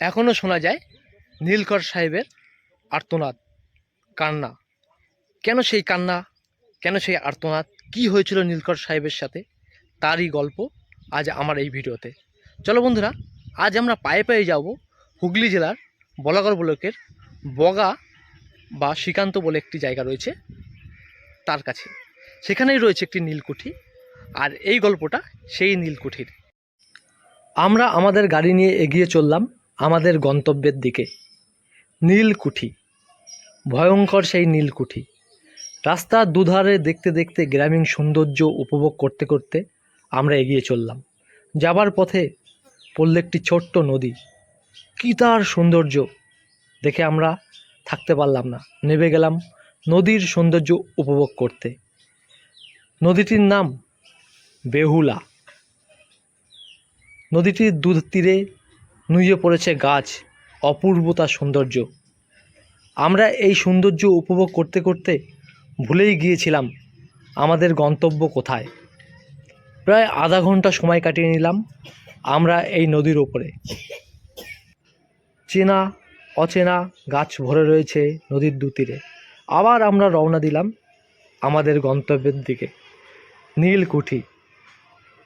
এখনও শোনা যায় নীলকর সাহেবের আর্তনাদ, কান্না। কেন সেই কান্না? কেন সেই আর্তনাদ? কি হয়েছিল নীলকর সাহেবের সাথে? তারই গল্প আজ আমার এই ভিডিওতে। চলো বন্ধুরা, আজ আমরা পায়ে পায়ে যাব হুগলি জেলার বলাগড় ব্লকের বগা বা শ্রীকান্ত বলে একটি জায়গা রয়েছে তার কাছে। সেখানেই রয়েছে একটি নীলকুঠি আর এই গল্পটা সেই নীলকুঠির। আমরা আমাদের গাড়ি নিয়ে এগিয়ে চললাম আমাদের গন্তব্যের দিকে। নীলকুঠি। ভয়ঙ্কর সেই নীলকুঠি। রাস্তার দুধারে দেখতে দেখতে গ্রামীণ সৌন্দর্য উপভোগ করতে করতে আমরা এগিয়ে চললাম। যাবার পথে পড়ল একটি ছোট্ট নদী। কী তার সৌন্দর্য দেখে আমরা থাকতে পারলাম না। নেমে গেলাম নদীর সৌন্দর্য উপভোগ করতে। নদীটির নাম বেহুলা। নদীটির দুধ তীরে নুয়ে পড়েছে গাছ অপূর্বতা সৌন্দর্য। আমরা এই সৌন্দর্য উপভোগ করতে করতে ভুলেই গিয়েছিলাম, আমাদের গন্তব্য কোথায়? প্রায় আধা ঘণ্টা সময় কাটিয়ে নিলাম আমরা এই নদীর ওপরে চেনা, অচেনা গাছ ভরে রয়েছে নদীর দুতীরে। আবার আমরা রওনা দিলাম আমাদের গন্তব্যের দিকে। নীলকুঠি।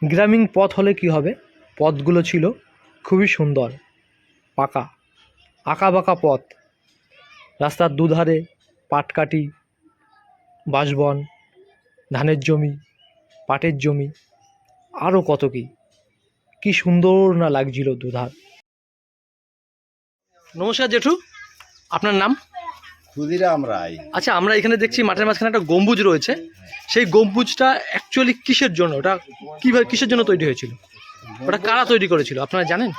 গ্রামীণ পথ হলে কি হবে? পথগুলো ছিল খুবই সুন্দর পাকা আঁকা বাঁকা পথ। রাস্তার দুধারে পাটকাটি বাঁশবন ধানের জমি পাটের জমি আরও কত কি। কি সুন্দর না লাগছিল দুধার। নমস্কার জেঠু আপনার নাম? ক্ষুদিরাম রায়। আচ্ছা আমরা এখানে দেখছি মাঠের মাঝখানে একটা গম্বুজ রয়েছে। সেই গম্বুজটা অ্যাকচুয়ালি কিসের জন্য? ওটা কীভাবে কিসের জন্য তৈরি হয়েছিল? ওটা কারা তৈরি করেছিল? আপনারা জানেন?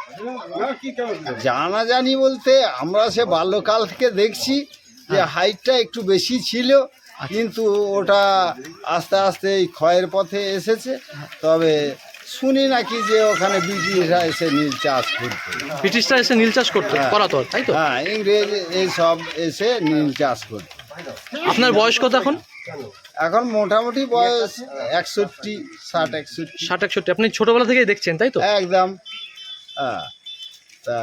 জানা জানি বলতে আমরা সে বাল্যকাল থেকে দেখছি যে হাইটটা একটু বেশি ছিল কিন্তু ওটা আস্তে আস্তে এই ক্ষয়ের পথে এসেছে। তবে শুনি নাকি যে ওখানে ব্রিটিশরা এসে নীল চাষ করতো। ব্রিটিশরা এসে নীল চাষ করতো? হ্যাঁ। করাতো তাই তো? হ্যাঁ ইংরেজ এইসব এসে নীল চাষ করতো। আপনার বয়স কত এখন? এখন মোটামুটি বয়স একষট্টি ষাট একষট্টি। ষাট একষট্টি। আপনি ছোটবেলা থেকেই দেখছেন তাই তো? একদম। হ্যাঁ তা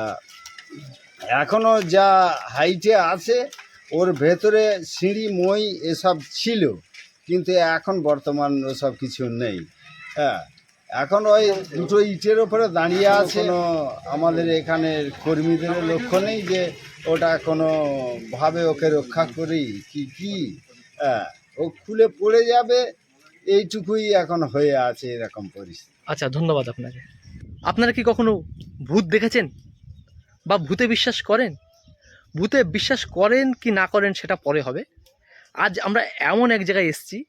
এখনও যা হাইটে আছে ওর ভেতরে সিঁড়ি মই এসব ছিল কিন্তু এখন বর্তমান ওসব কিছু নেই। হ্যাঁ এখন ওই দুটো ইটের ওপরে দাঁড়িয়ে আছে কোনো আমাদের এখানের কর্মীদের লক্ষ্য নেই যে ওটা কোনোভাবে ওকে রক্ষা করি কি কি? হ্যাঁ ও খুলে পড়ে যাবে, এইটুকুই এখন হয়ে আছে এরকম পরিস্থিতি। আচ্ছা ধন্যবাদ আপনাকে। আপনারা কি কখনো ভূত দেখেছেন? বা ভূতে বিশ্বাস করেন? ভূতে বিশ্বাস করেন কি না করেন সেটা পরে হবে। আজ আমরা এমন এক জায়গায় এসেছি,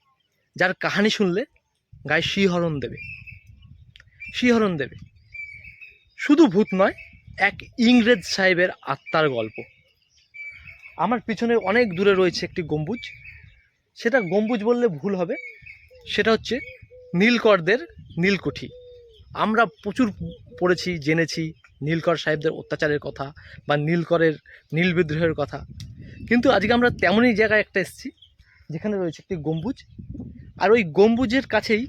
যার কাহানি শুনলে গায়ে শিহরণ দেবে। শিহরণ দেবে। শুধু ভূত নয়, এক ইংরেজ সাহেবের আত্মার গল্প। আমার পিছনে অনেক দূরে রয়েছে একটি গম্বুজ। সেটা গম্বুজ বললে ভুল হবে। সেটা হচ্ছে নীলকরদের নীলকুঠি। আমরা প্রচুর পড়েছি, জেনেছি নীলকর সাহেবদের অত্যাচারের কথা বা নীলকরের, নীল বিদ্রোহের কথা। কিন্তু আজকে আমরা তেমনই জায়গায় একটা এসেছি, যেখানে রয়েছে একটি গম্বুজ। আর ওই গম্বুজের কাছেই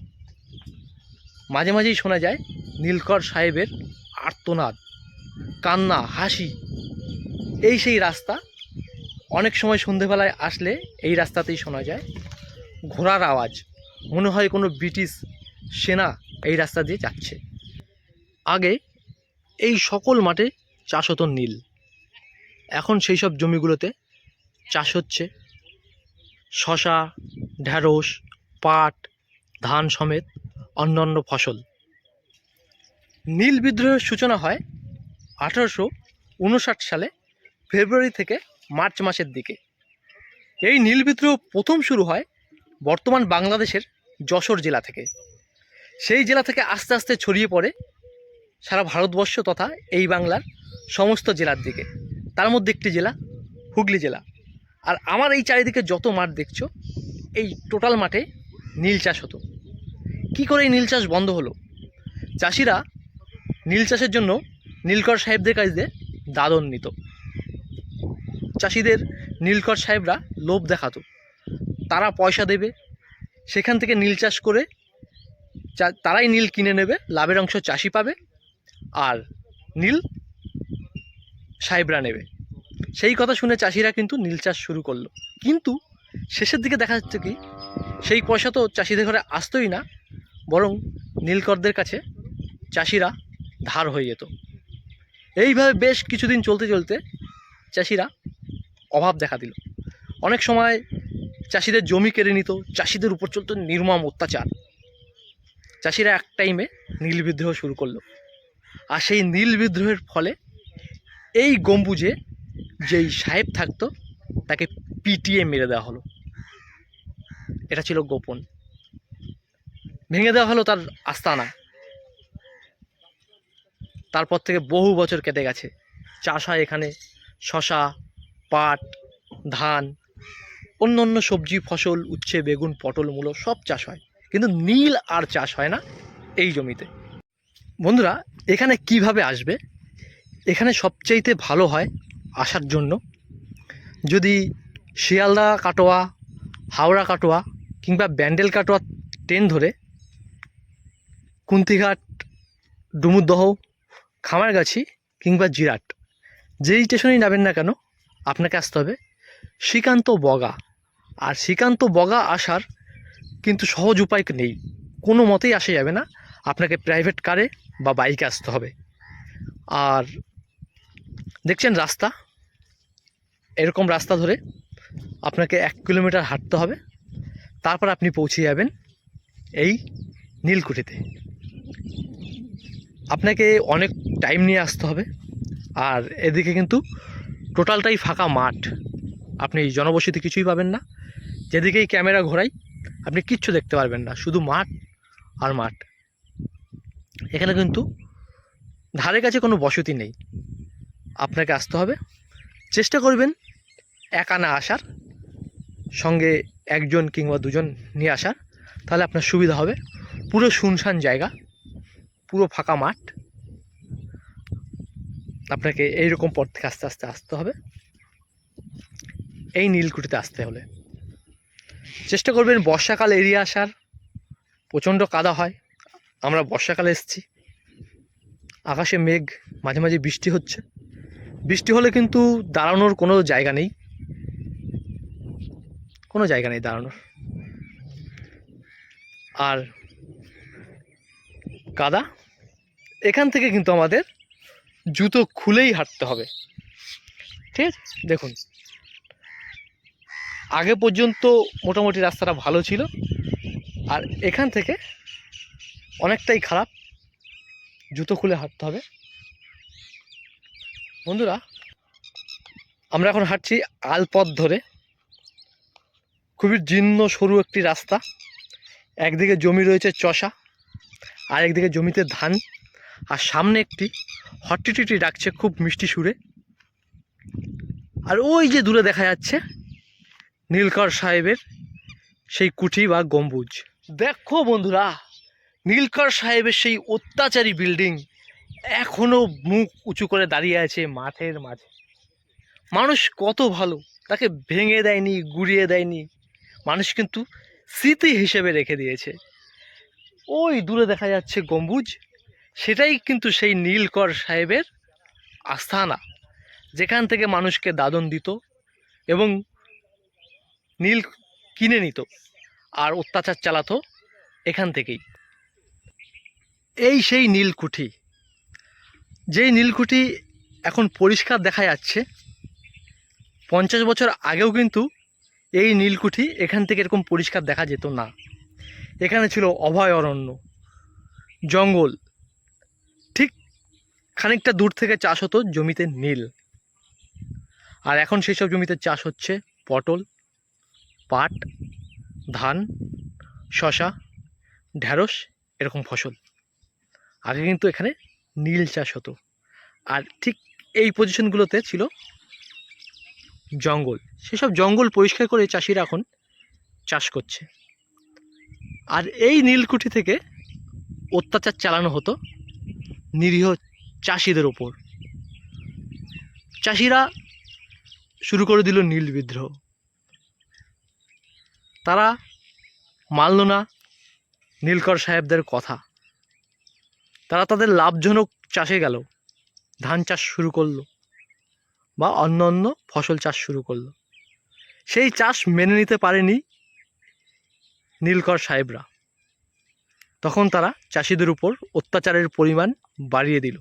মাঝে মাঝেই শোনা যায় নীলকর সাহেবের আর্তনাদ, কান্না, হাসি। এই সেই রাস্তা অনেক সময় সন্ধেবেলায় আসলে এই রাস্তাতেই শোনা যায়। ঘোড়ার আওয়াজ, মনে হয় কোনো ব্রিটিশ সেনা এই রাস্তা দিয়ে যাচ্ছে। আগে এই সকল মাঠে চাষ হতো নীল। এখন সেই সব জমিগুলোতে চাষ হচ্ছে। শশা ঢ্যাঁড়স পাট, ধান সমেত অন্যান্য ফসল। নীল বিদ্রোহের সূচনা হয় আঠারোশো উনষাট সালে ফেব্রুয়ারি থেকে মার্চ মাসের দিকে। এই নীল বিদ্রোহ প্রথম শুরু হয় বর্তমান বাংলাদেশের যশোর জেলা থেকে। সেই জেলা থেকে আস্তে আস্তে ছড়িয়ে পড়ে সারা ভারতবর্ষ তথা এই বাংলার সমস্ত জেলার দিকে। তার মধ্যে একটি জেলা, হুগলি জেলা। আর আমার এই চারিদিকে যত মাঠ দেখছ, এই টোটাল মাঠে নীল চাষ হতো। কী করে এই নীল চাষ বন্ধ হলো? চাষিরা নীল চাষের জন্য নীলকর সাহেবদের কাছ দিয়ে দাদন নিত। চাষিদের নীলকর সাহেবরা লোভ দেখাতো। তারা পয়সা দেবে, সেখান থেকে নীল চাষ করে তারাই নীল কিনে নেবে, লাভের অংশ চাষি পাবে আর নীল সাহেবরা নেবে। সেই কথা শুনে চাষিরা কিন্তু নীল চাষ শুরু করল। কিন্তু শেষের দিকে দেখা যাচ্ছে কি, সেই পয়সা তো চাষিদের ঘরে আসতোই না, বরং নীলকরদের কাছে চাষিরা ধার হয়ে যেত। এইভাবে বেশ কিছুদিন চলতে চলতে চাষিরা অভাব দেখা দিল। অনেক সময় চাষিদের জমি কেড়ে নিত, চাষিদের উপর চলতো নির্মম অত্যাচার। চাষিরা এক টাইমে নীল বিদ্রোহ শুরু করল। আর সেই নীল বিদ্রোহের ফলে এই গম্বুজে যেই সাহেব থাকতো, তাকে পিটিয়ে মেরে দেওয়া হলো। এটা ছিল গোপন। ভেঙে দেওয়া হলো তার আস্তানা। তারপর থেকে বহু বছর কেটে গেছে। চাষ হয় এখানে শশা পাট, ধান, অন্য অন্য সবজি, ফসল, উচ্ছে, বেগুন, পটল, মূলো সব চাষ হয়। কিন্তু নীল আর চাষ হয় না এই জমিতে। বন্ধুরা, এখানে কীভাবে আসবে? এখানে সবচাইতে ভালো হয় আসার জন্য যদি শিয়ালদা কাটোয়া, হাওড়া কাটোয়া কিংবা ব্যান্ডেল কাটোয়া ট্রেন ধরে কুন্তিঘাট, ডুমুরদহ, খামারগাছি কিংবা জিরাট, যেই স্টেশনেই নামেন না কেন আপনাকে আসতে হবে। শ্রীকান্ত বগা। আর শ্রীকান্ত বগা আসার কিন্তু সহজ উপায় নেই। কোনো মতেই আসা যাবে না। আপনাকে প্রাইভেট কারে বা বাইকে আসতে হবে। আর দেখছেন রাস্তা? এরকম রাস্তা ধরে আপনাকে এক কিলোমিটার হাঁটতে হবে। তারপর আপনি পৌঁছে যাবেন এই নীলকুঠিতে। আপনাকে অনেক টাইম নিয়ে আসতে হবে। আর এদিকে কিন্তু টোটালটাই ফাঁকা মাঠ। আপনি জনবসতি কিছুই পাবেন না। যেদিকেই ক্যামেরা ঘোরাই, আপনি কিচ্ছু দেখতে পারবেন না, শুধু মাঠ আর মাঠ। এখানে কিন্তু ধারে কাছে কোনো বসতি নেই। আপনাকে আসতে হবে। চেষ্টা করবেন একা না আসার, সঙ্গে একজন কিংবা দুজন নিয়ে আসার। তাহলে আপনার সুবিধা হবে। পুরো শুনশান জায়গা, পুরো ফাঁকা মাঠ। আপনাকে এইরকম পথ থেকে আস্তে আস্তে আসতে হবে। এই নীলকুঠিতে আসতে হলে। চেষ্টা করবেন বর্ষাকাল এড়িয়ে আসার। প্রচণ্ড কাদা হয়। আমরা বর্ষাকালে এসেছি। আকাশে মেঘ, মাঝে মাঝে বৃষ্টি হচ্ছে। বৃষ্টি হলে কিন্তু দাঁড়ানোর কোনো জায়গা নেই। কোনো জায়গা নেই দাঁড়ানোর। আর কাদা, এখান থেকে কিন্তু আমাদের জুতো খুলেই হাঁটতে হবে। ঠিক আছে? দেখুন। আগে পর্যন্ত মোটামুটি রাস্তাটা ভালো ছিল। আর এখান থেকে অনেকটাই খারাপ। জুতো খুলে হাঁটতে হবে। বন্ধুরা, আমরা এখন হাঁটছি আলপথ ধরে। খুবই জীর্ণ, সরু একটি রাস্তা। একদিকে জমি রয়েছে চষা আর একদিকে জমিতে ধান, আর সামনে একটি হট্টিটিটি ডাকছে খুব মিষ্টি সুরে। আর ওই যে দূরে দেখা যাচ্ছে নীলকর সাহেবের সেই কুঠি বা গম্বুজ। দেখো বন্ধুরা, নীলকর সাহেবের সেই অত্যাচারী বিল্ডিং এখনও মুখ উঁচু করে দাঁড়িয়ে আছে মাঠের মাঝে। মানুষ কত ভালো, তাকে ভেঙে দেয়নি, গুড়িয়ে দেয়নি, মানুষ কিন্তু স্মৃতি হিসেবে রেখে দিয়েছে। ওই দূরে দেখা যাচ্ছে গম্বুজ সেটাই কিন্তু সেই নীলকর সাহেবের আস্থানা, যেখান থেকে মানুষকে দাদন দিত এবং নীল কিনে নিত আর অত্যাচার চালাতো এখান থেকেই। এই সেই নীলকুঠি, যেই নীলকুঠি এখন পরিষ্কার দেখা যাচ্ছে, পঞ্চাশ বছর আগেও কিন্তু এই নীলকুঠি এখান থেকে এরকম পরিষ্কার দেখা যেত না। এখানে ছিল অভয় অরণ্য জঙ্গল খানিকটা দূর থেকে চাষ হতো জমিতে নীল। আর এখন সেই সব জমিতে চাষ হচ্ছে পটল, পাট, ধান শশা ঢ্যাঁড়স, এরকম ফসল। আগে কিন্তু এখানে নীল চাষ হতো। আর ঠিক এই পজিশনগুলোতে ছিল জঙ্গল। সেসব জঙ্গল পরিষ্কার করে চাষিরা এখন চাষ করছে। আর এই নীলকুঠি থেকে অত্যাচার চালানো হতো নিরীহ চাষিদের ওপর। চাষিরা শুরু করে দিল নীল বিদ্রোহ। তারা মানল না নীলকর সাহেবদের কথা। তারা তাদের লাভজনক চাষে গেল, ধান চাষ শুরু করল বা অন্য অন্য ফসল চাষ শুরু করল। সেই চাষ মেনে নিতে পারেনি নীলকর সাহেবরা। তখন তারা চাষিদের উপর অত্যাচারের পরিমাণ বাড়িয়ে দিল।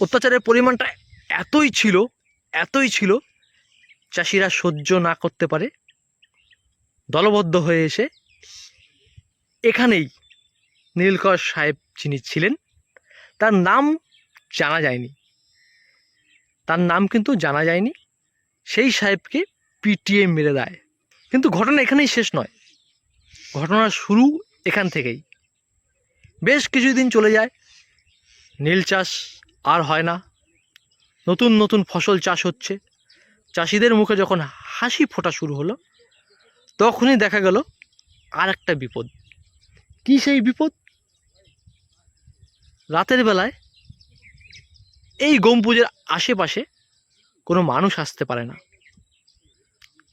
অত্যাচারের পরিমাণটা এতই ছিল এতই ছিল, চাষিরা সহ্য না করতে পারে, দলবদ্ধ হয়ে এসে এখানেই নীলকর সাহেব যিনি ছিলেন, তার নাম জানা যায়নি। তার নাম কিন্তু জানা যায়নি, সেই সাহেবকে পিটিয়ে মেরে দেয়। কিন্তু ঘটনা এখানেই শেষ নয় ঘটনা শুরু এখান থেকেই। বেশ কিছুদিন চলে যায়, নীল চাষ আর হয় না। নতুন নতুন ফসল চাষ হচ্ছে। চাষিদের মুখে যখন হাসি ফোটা শুরু হলো, তখনই দেখা গেল আর একটা বিপদ। কি সেই বিপদ? রাতের বেলায় এই গম্বুজের আশেপাশে কোনো মানুষ আসতে পারে না।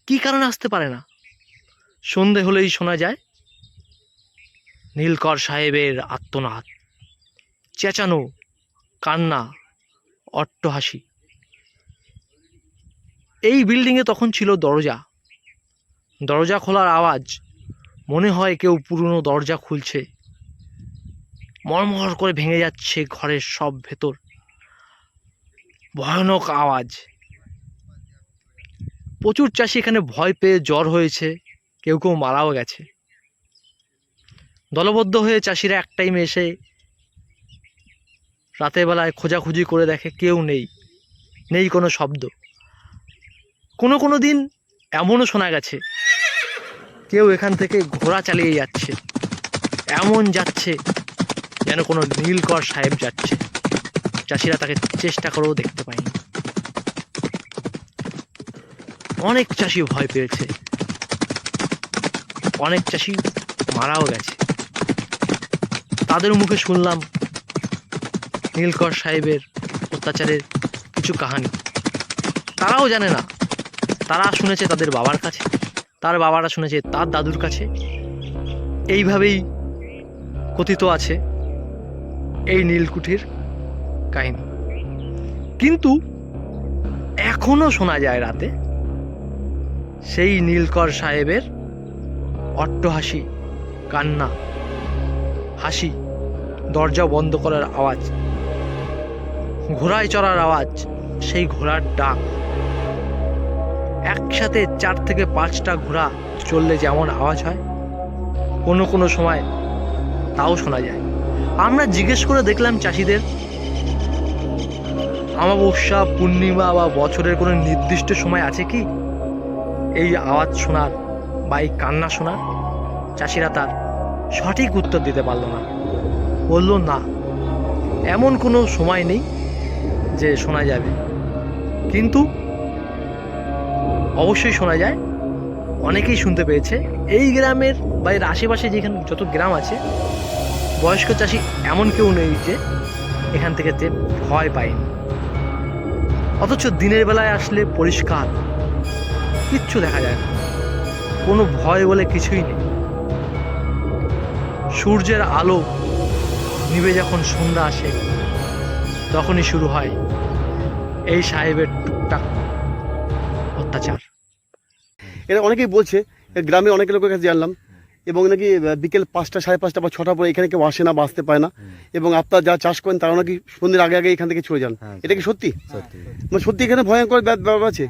কি কারণে আসতে পারে না? সন্ধে হলেই শোনা যায়, নীলকর সাহেবের আত্মনাদ, চেঁচানো কান্না, অট্টহাসি। এই বিল্ডিংয়ে তখন ছিল দরজা। দরজা খোলার আওয়াজ, মনে হয় কেউ পুরনো দরজা খুলছে। মরমর করে ভেঙে যাচ্ছে ঘরের সব ভেতর। ভয়ানক আওয়াজ। প্রচুর চাষি এখানে ভয় পেয়ে জ্বর হয়েছে, কেউ কেউ মারাও গেছে। দলবদ্ধ হয়ে চাষিরা এক টাইমে এসে রাতের বেলায় খোঁজাখুঁজি করে দেখে কেউ নেই নেই কোনো শব্দ। কোনো কোনো দিন এমনও শোনা গেছে, কেউ এখান থেকে ঘোড়া চালিয়ে যাচ্ছে, এমন যাচ্ছে যেন কোনো নীলকর সাহেব যাচ্ছে। চাষিরা তাকে চেষ্টা করেও দেখতে পায়নি। অনেক চাষি ভয় পেয়েছে। অনেক চাষি মারাও গেছে। তাদের মুখে শুনলাম নীলকর সাহেবের অত্যাচারের কিছু কাহানি। তারাও জানে না। তারা শুনেছে তাদের বাবার কাছে। তার বাবারা শুনেছে তার দাদুর কাছে। এইভাবেই কথিত আছে এই নীলকুঠির কাহিনী। কিন্তু এখনও শোনা যায় রাতে সেই নীলকর সাহেবের অট্টহাসি, কান্না, হাসি দরজা বন্ধ করার আওয়াজ। ঘোড়ায় চড়ার আওয়াজ, সেই ঘোড়ার ডাক। একসাথে চার থেকে পাঁচটা ঘোড়া চললে যেমন আওয়াজ হয়, কোনো কোনো সময় তাও শোনা যায়। আমরা জিজ্ঞেস করে দেখলাম চাষিদের অমাবস্যা পূর্ণিমা বা বছরের কোনো নির্দিষ্ট সময় আছে কি? এই আওয়াজ শোনার বা এই কান্না শোনার চাষিরা তার সঠিক উত্তর দিতে পারল না। বলল, না, এমন কোনো সময় নেই যে শোনা যাবে। কিন্তু অবশ্যই শোনা যায়। অনেকেই শুনতে পেয়েছে। এই গ্রামের বা এর আশেপাশে যেখানে যত গ্রাম আছে, বয়স্ক চাষি এমন কেউ নেই যে এখান থেকে যে ভয় পায়নি অথচ দিনের বেলায় আসলে পরিষ্কার। কিচ্ছু দেখা যায় না। কোনো ভয় বলে কিছুই নেই। সূর্যের আলো নিভে যখন সন্ধ্যা আসে, তখনই শুরু হয় এই সাহেবের টুকটাক অত্যাচার। এটা অনেকেই বলছে গ্রামে অনেক লোকের কাছে জানলাম এবং নাকি বিকেল পাঁচটা সাড়ে পাঁচটা বা ছটা পরে এখানে কেউ আসে না বাঁচতে পায় না। এবং আপনার যা চাষ করেন তারা নাকি সন্ধ্যের আগে আগে এখান থেকে চলে যান। হ্যাঁ, এটা কি সত্যি? সত্যি। মানে সত্যি এখানে ভয়ঙ্কর ব্যাপ- ব্যাপার আছে?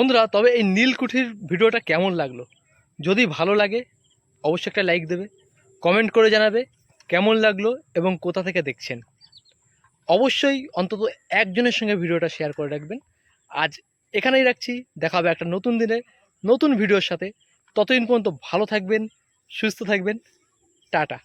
বন্ধুরা, তবে এই নীলকুঠির ভিডিওটা কেমন লাগল? যদি ভালো লাগে, অবশ্যই একটা লাইক দেবে কমেন্ট করে জানাবে কেমন লাগল এবং কোথা থেকে দেখছেন। অবশ্যই অন্তত একজনের সঙ্গে ভিডিওটা শেয়ার করে রাখবেন। আজ এখানেই রাখছি, দেখা হবে একটা নতুন দিনে, নতুন ভিডিওর সাথে। ততদিন পর্যন্ত ভালো থাকবেন, সুস্থ থাকবেন। টাটা।